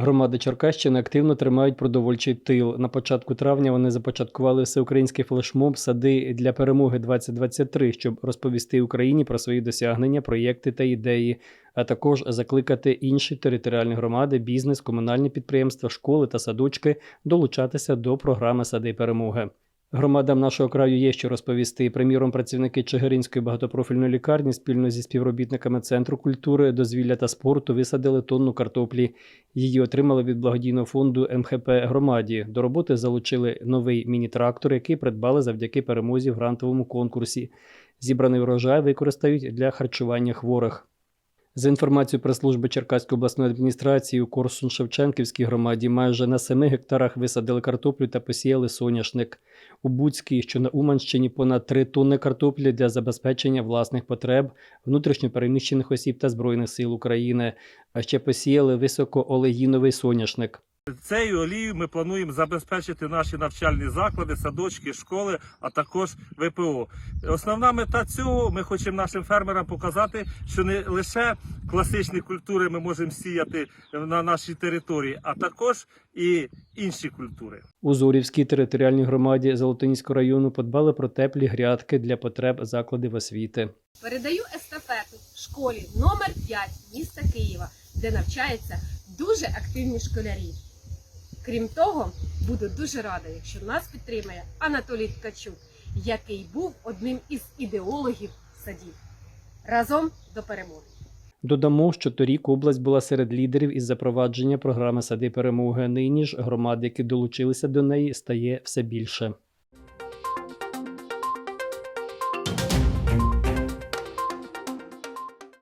Громади Черкащини активно тримають продовольчий тил. На початку травня вони започаткували всеукраїнський флешмоб Сади для перемоги 2023, щоб розповісти Україні про свої досягнення, проєкти та ідеї, а також закликати інші територіальні громади, бізнес, комунальні підприємства, школи та садочки долучатися до програми Сади перемоги. Громадам нашого краю є що розповісти. Приміром, працівники Чигиринської багатопрофільної лікарні спільно зі співробітниками Центру культури, дозвілля та спорту висадили тонну картоплі. Її отримали від благодійного фонду МХП громаді. До роботи залучили новий міні-трактор, який придбали завдяки перемозі в грантовому конкурсі. Зібраний врожай використають для харчування хворих. За інформацією прес-служби Черкаської обласної адміністрації у Корсун-Шевченківській громаді майже на 7 гектарах висадили картоплю та посіяли соняшник. У Буцькій, що на Уманщині, понад 3 тонни картоплі для забезпечення власних потреб, внутрішньопереміщених осіб та Збройних сил України. А ще посіяли високоолеїновий соняшник. Цією олією ми плануємо забезпечити наші навчальні заклади, садочки, школи, а також ВПО. Основна мета цього ми хочемо нашим фермерам показати, що не лише класичні культури ми можемо сіяти на нашій території, а також і інші культури. У Зорівській територіальній громаді Золотоніського району подбали про теплі грядки для потреб закладів освіти. Передаю естафету школі номер 5 міста Києва, де навчаються дуже активні школярі. Крім того, буду дуже рада, якщо нас підтримає Анатолій Ткачук, який був одним із ідеологів садів. Разом до перемоги! Додамо, що торік область була серед лідерів із запровадження програми Сади перемоги. Нині ж громад, які долучилися до неї, стає все більше.